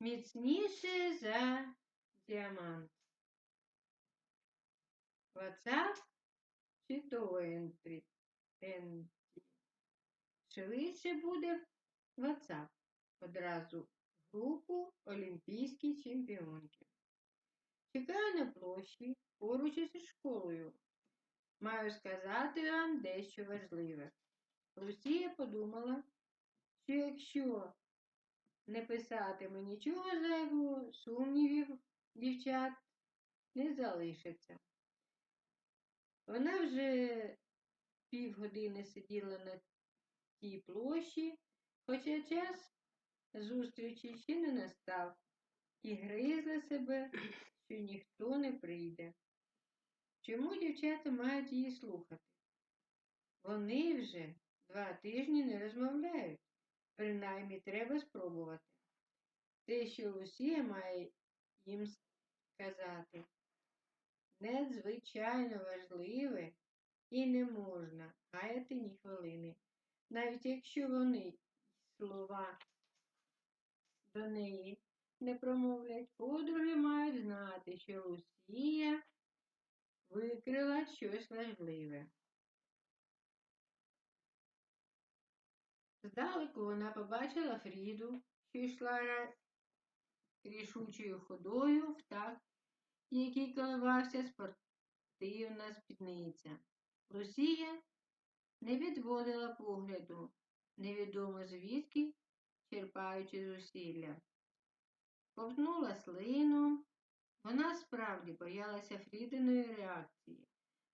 міцніше за діамант. WhatsApp чи то ентрі. Швидше буде WhatsApp. Одразу групу Олімпійські чемпіонки. Чекаю на площі поруч із школою. Маю сказати вам дещо важливе. Лусія подумала, що якщо не писатиме нічого зайвого, сумнівів дівчат не залишиться. Вона вже півгодини сиділа на тій площі, хоча час зустрічі ще не настав, і гризла себе, що ніхто не прийде. Чому дівчата мають її слухати? Вони вже два тижні не розмовляють, принаймні треба спробувати. Те, що Лусія має їм сказати, надзвичайно важливе і не можна гаяти ні хвилини, навіть якщо вони слова до неї не промовлять, подруги мають знати, що Лусія викрила щось важливе. Здалеку вона побачила Фріду, що йшла рішучою ходою в такт, який коливався спортивна спідниця. Лусія не відводила погляду, невідомо звідки, черпаючи зусилля. Ковтнула слину. Вона справді боялася Фрідиної реакції.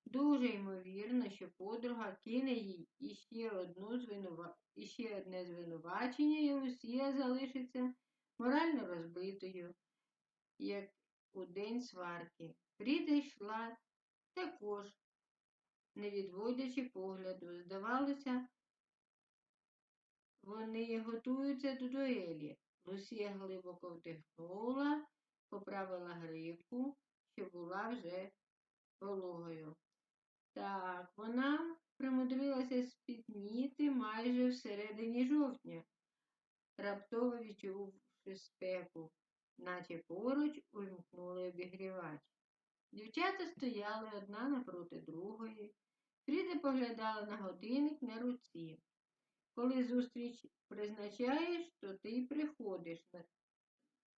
Дуже ймовірно, що подруга кине їй іще, одну звинува... іще одне звинувачення, і Лусія залишиться морально розбитою, як у день сварки. Фріда йшла також, не відводячи погляду. Здавалося, вони готуються до дуелі. Лусія глибоко вдихнула, поправила гривку, що була вже вологою. Так, вона примудрилася спітніти майже всередині жовтня, раптово відчувши спеку, наче поруч увімкнули обігрівач. Дівчата стояли одна напроти другої. Фріда поглядала на годинник на руці. Коли зустріч призначаєш, то ти приходиш на,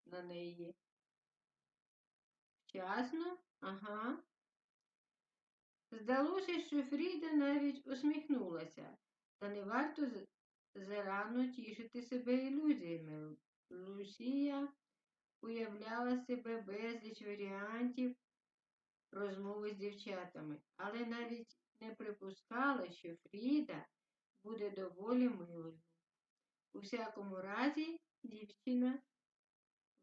на неї. Вчасно? Ага. Здалося, що Фріда навіть усміхнулася, та не варто зарано тішити себе ілюзіями. Лусія уявляла себе безліч варіантів розмови з дівчатами, але навіть не припускала, що Фріда буде доволі милою. У всякому разі, дівчина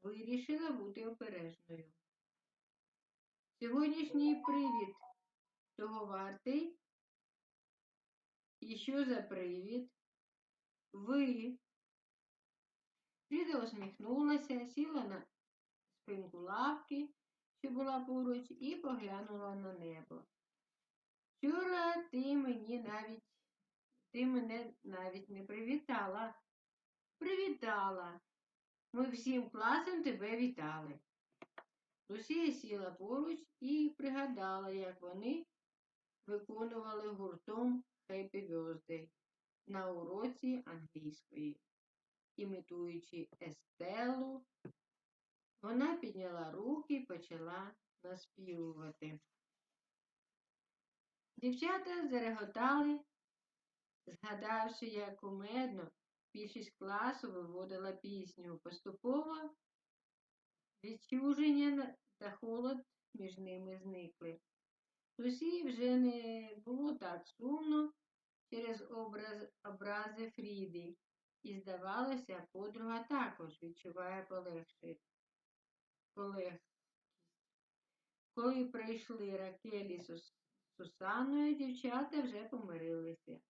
вирішила бути обережною. Сьогоднішній привід того вартий. І що за привід? Ви. Фріда усміхнулася, сіла на спинку лавки, що була поруч, і поглянула на небо. Вчора ти мені навіть, ти мене навіть не привітала. Привітала. Ми всім класом тебе вітали. Лусія сіла поруч і пригадала, як вони виконували гуртом Happy Birthday на уроці англійської. Імітуючи Естелу, вона підняла руки і почала наспівувати. Дівчата зареготали, згадавши, як кумедно більшість класу виводила пісню. Поступово відчуження та холод між ними зникли. Лусі вже не було так сумно через образ, образи Фріди, і, здавалося, подруга також відчуває полегшість. Коли прийшли Ракелі з Сусаною, дівчата вже помирилися.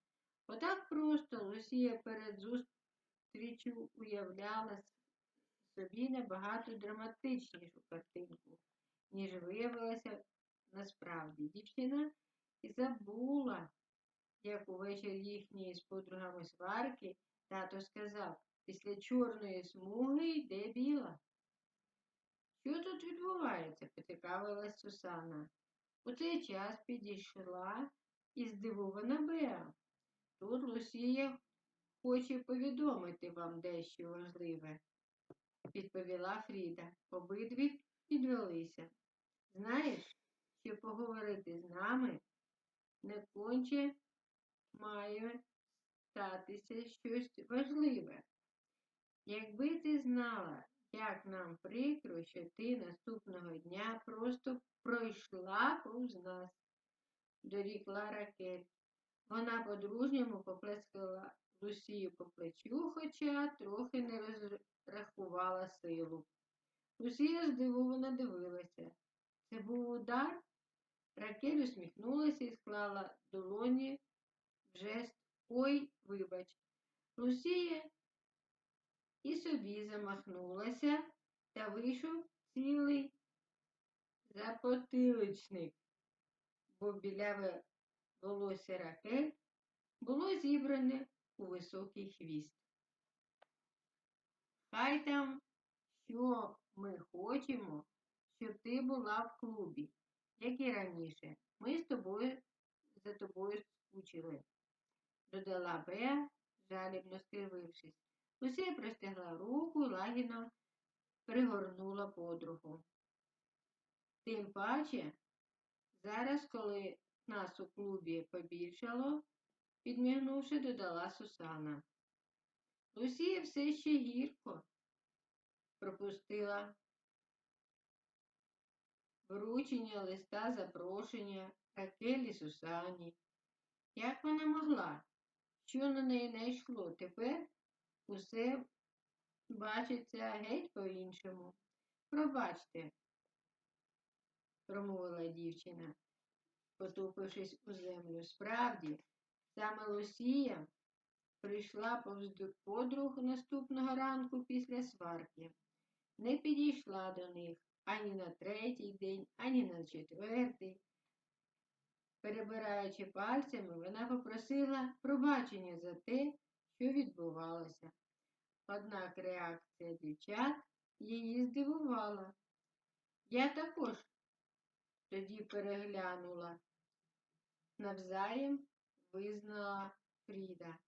Отак просто Лусія перед зустрічю уявляла собі набагато драматичнішу картинку, ніж виявилося насправді. Дівчина і забула, як увечері їхньої з подругами сварки тато сказав Після чорної смуги йде біла. Що тут відбувається? поцікавилась Сусана. У цей час підійшла і здивована Беа. Тут Лусія хоче повідомити вам дещо важливе, відповіла Фріда. Обидві підвелися. Знаєш, що поговорити з нами не конче має статися щось важливе. Якби ти знала, як нам прикро, що ти наступного дня просто пройшла повз нас, дорікла Ракель. Вона по-дружньому поплескала Лусію по плечу, хоча трохи не розрахувала силу. Лусія здивовано дивилася. Це був удар? Ракель усміхнулася і склала долоні в жест Ой, вибач. Лусія і собі замахнулася та вийшов цілий запотиличник, бо біляве волосся Ракель було зібране у високий хвіст. Хай там, що ми хочемо, щоб ти була в клубі, як і раніше. Ми з тобою за тобою скучили, додала Беа, жалібно скривившись. Лусія простягла руку і лагідно пригорнула подругу. Тим паче, зараз, коли нас у клубі побільшало, підмігнувши, додала Сусана. Лусія все ще гірко пропустила вручення листа запрошення Ракелі Сусані. Як вона могла? Що на неї не йшло? Тепер усе бачиться геть по-іншому. Пробачте, промовила дівчина, потупившись у землю. Справді, саме Лусія прийшла повз подруг наступного ранку після сварки, не підійшла до них ані на третій день, ані на четвертий. Перебираючи пальцями, вона попросила пробачення за те, що відбувалося. Однак реакція дівчат її здивувала. Я також тоді переглянула. Навзаєм визнала Фріда.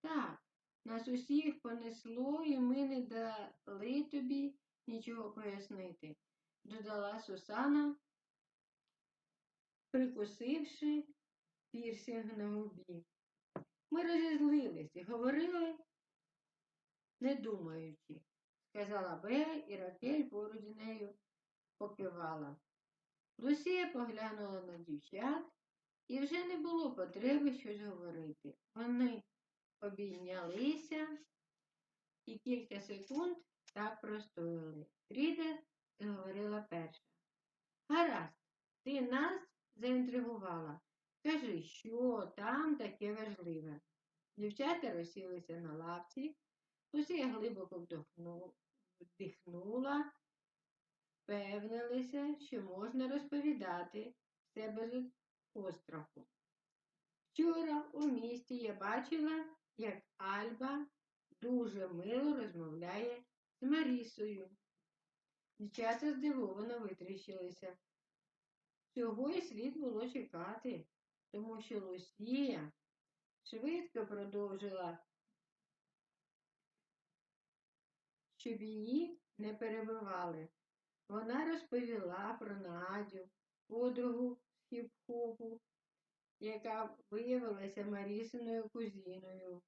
Так, нас усіх понесло, і ми не дали тобі нічого пояснити, додала Сусана, прикусивши пірсинг на губі. Ми розізлились і говорили, не думаючи, сказала Беа і Ракель поруч з нею покивала. Лусія поглянула на дівчат і вже не було потреби щось говорити. Вони обійнялися і кілька секунд так простояли. Фріда говорила перша. Гаразд, ти нас заінтригувала. Скажи, що там таке важливе? Дівчата розсілися на лавці, Лусія глибоко вдихнула, впевнилися, що можна розповідати все без остраху. Вчора у місті я бачила, як Альба дуже мило розмовляє з Марісою. Дівчата здивовано витріщилися. Цього й слід було чекати, тому що Лусія швидко продовжила, щоб її не перебивали. Вона розповіла про Надю, подругу з хіп-хопу, яка виявилася Марісиною кузіною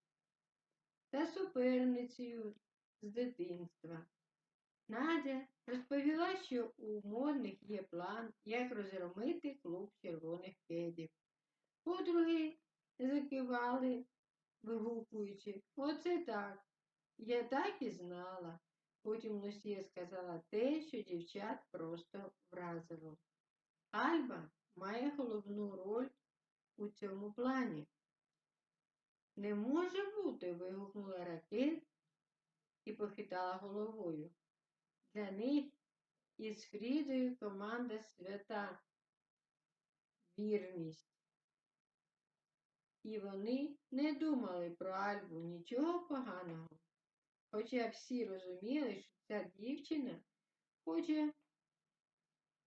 та суперницею з дитинства. Надя розповіла, що у модних є план, як розгромити клуб червоних кедів. Подруги закивали, вигукуючи, оце так. Я так і знала. Потім Лусія сказала те, що дівчат просто вразило. Альба має головну роль у цьому плані. Не може бути, вигукнула Ракель і похитала головою. Для них із Фрідою команда свята вірність. І вони не думали про Альбу нічого поганого. Хоча всі розуміли, що ця дівчина хоче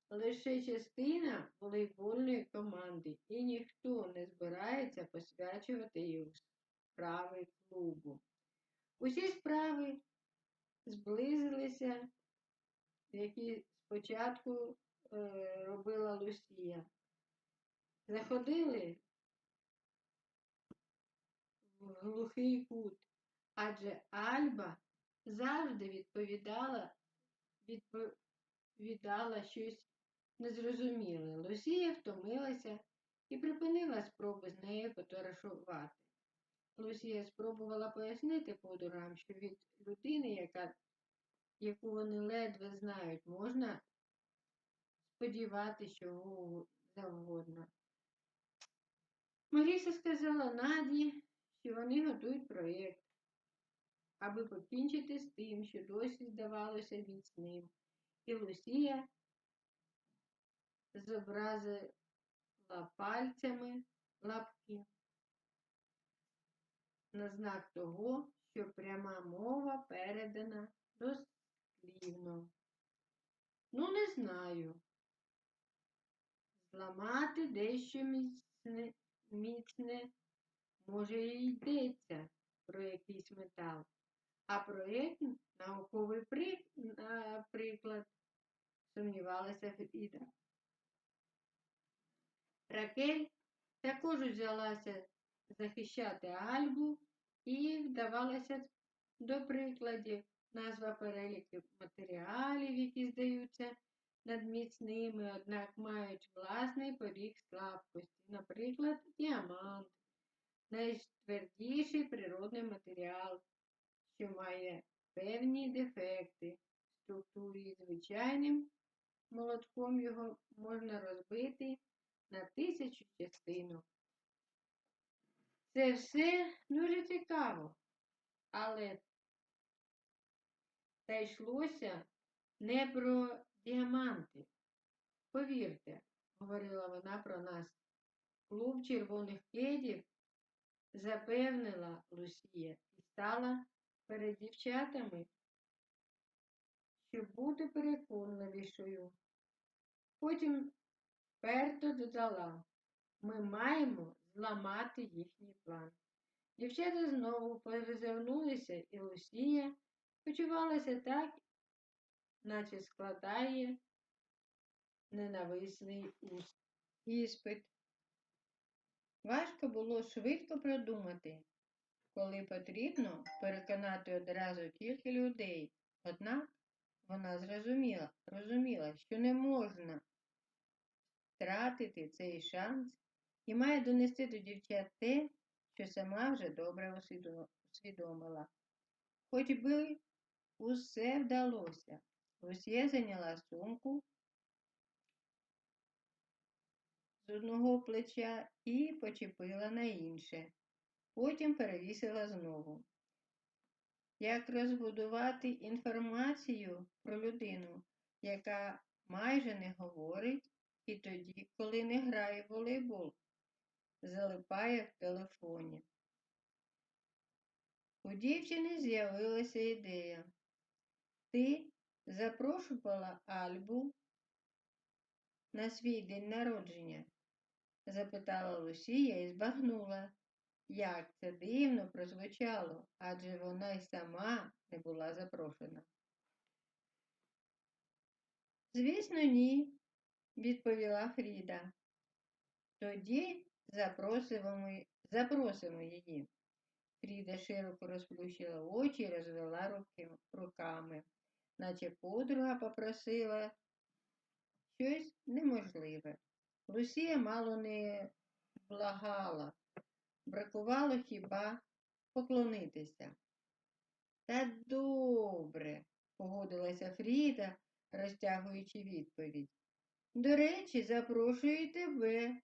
лише частина волейбольної команди, і ніхто не збирається посвячувати її справи клубу. Усі справи зблизилися, які спочатку е, робила Лусія. Заходили в глухий кут, адже Альба завжди відповідала, відповідала щось незрозуміле. Лусія втомилася і припинила спроби з нею потоваришувати. Лусія спробувала пояснити подурам, що від людини, яка, яку вони ледве знають, можна сподіватися чого завгодно. Маріса сказала Наді, що вони готують проєкт, аби покінчити з тим, що досі здавалося міцним. І Лусія зобразила пальцями лапки на знак того, що пряма мова передана дослівно. Ну, не знаю. Зламати дещо міцне, міцне, може, і йдеться про якийсь метал, а проєкт науковий приклад, сумнівалася Фріда. Ракель також взялася захищати Альбу і вдавалася до прикладів назва переліку матеріалів, які здаються надміцними, однак мають власний поріг слабкості, наприклад, діамант, найтвердіший природний матеріал, що має певні дефекти в структурі звичайним молотком його можна розбити на тисячу частинок. Це все дуже цікаво, але та йшлося не про діаманти. Повірте, говорила вона про нас. Клуб червоних кедів запевнила Лусія і стала перед дівчатами, щоб бути переконливішою. Потім перто додала, ми маємо зламати їхній план. Дівчата знову перезирнулися, і Лусія почувалася так, наче складає ненависний іспит. Важко було швидко продумати, коли потрібно переконати одразу кілька людей. Однак вона зрозуміла, розуміла, що не можна втратити цей шанс і має донести до дівчат те, що сама вже добре усвідомила. Хоч би усе вдалося. Лусія зайняла сумку з одного плеча і почепила на інше. Потім перевісила знову. Як розбудувати інформацію про людину, яка майже не говорить, і тоді, коли не грає в волейбол, залипає в телефоні. У дівчини з'явилася ідея. Ти запрошувала Альбу на свій день народження? запитала Лусія і збагнула, як це дивно прозвучало, адже вона й сама не була запрошена. Звісно, ні, відповіла Фріда. Тоді запросимо, запросимо її. Фріда широко розплющила очі і розвела руки, руками, наче подруга попросила щось неможливе. Лусія мало не благала, бракувало хіба поклонитися. Та добре, погодилася Фріда, розтягуючи відповідь. До речі, запрошую тебе,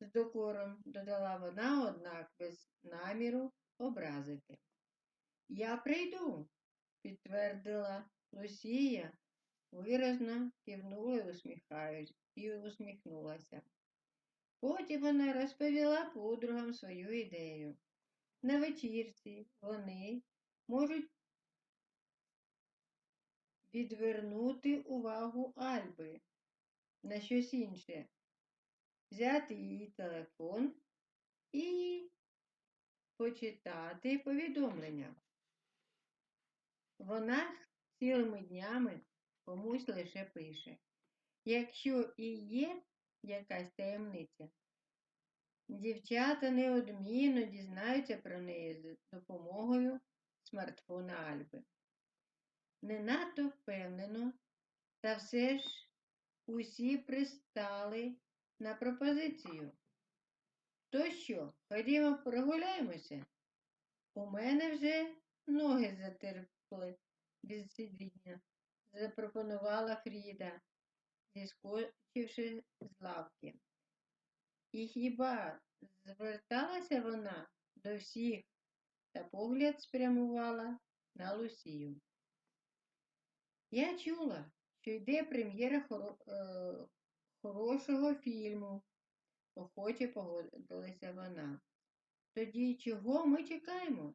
з докором додала вона, однак без наміру образити. Я прийду, підтвердила Лусія, виразно кивнула і усміхаючись, і усміхнулася. Потім вона розповіла подругам свою ідею. На вечірці вони можуть відвернути увагу Альби на щось інше, взяти її телефон і почитати повідомлення. Вона цілими днями комусь лише пише. Якщо і є якась таємниця, дівчата неодмінно дізнаються про неї з допомогою смартфона Альби. Не надто впевнено, та все ж усі пристали на пропозицію. То що, ходімо прогуляємося? У мене вже ноги затерпли від сидіння, запропонувала Фріда, зіскочивши з лавки. І хіба зверталася вона до всіх та погляд спрямувала на Лусію. Я чула, що йде прем'єра хоро... е, хорошого фільму, охоче погодилася вона. Тоді чого ми чекаємо?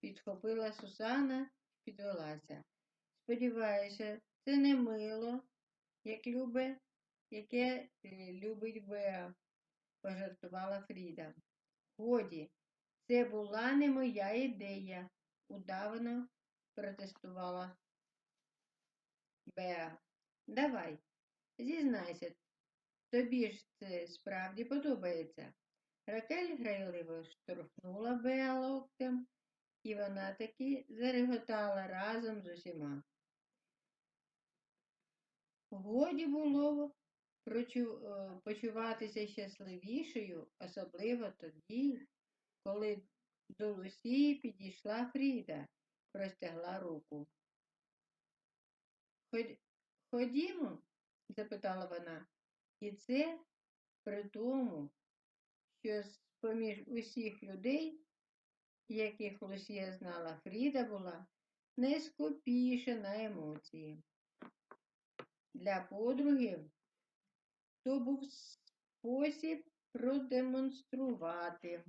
Підхопила Сусана підвелася. Сподіваюся, це не мило, як любе, яке е, любить Беа, пожартувала Фріда. Годі, це була не моя ідея, удавано протестувала Беа. Давай, зізнайся, тобі ж це справді подобається. Ракель грайливо штовхнула Беа локтем, і вона таки зареготала разом з усіма. Годі було е, почуватися щасливішою, особливо тоді, коли до Лусії підійшла Фріда, простягла руку. Ходімо? запитала вона. І це при тому, що з-поміж усіх людей, яких Лусія знала, Фріда була найскупіша на емоції. Для подруги то був спосіб продемонструвати,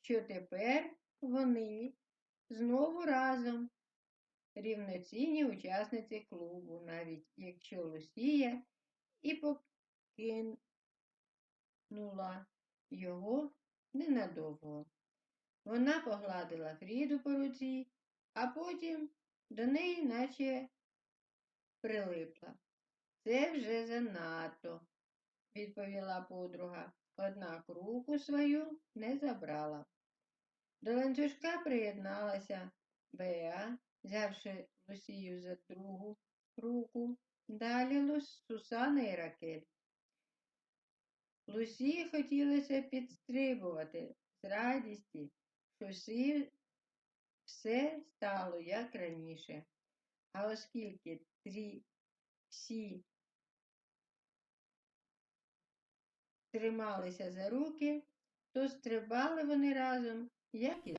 що тепер вони знову разом рівноцінні учасниці клубу, навіть якщо Лусія і покинула його ненадовго. Вона погладила Фріду по руці, а потім до неї наче прилипла. Це вже занадто, відповіла подруга, однак руку свою не забрала. До ланцюжка приєдналася Беа, взявши Лусію за другу руку, далі Сусана і Ракель. Лусії хотілося підстрибувати з радісті, що все стало як раніше. А оскільки трі, всі трималися за руки, то стрибали вони разом, як і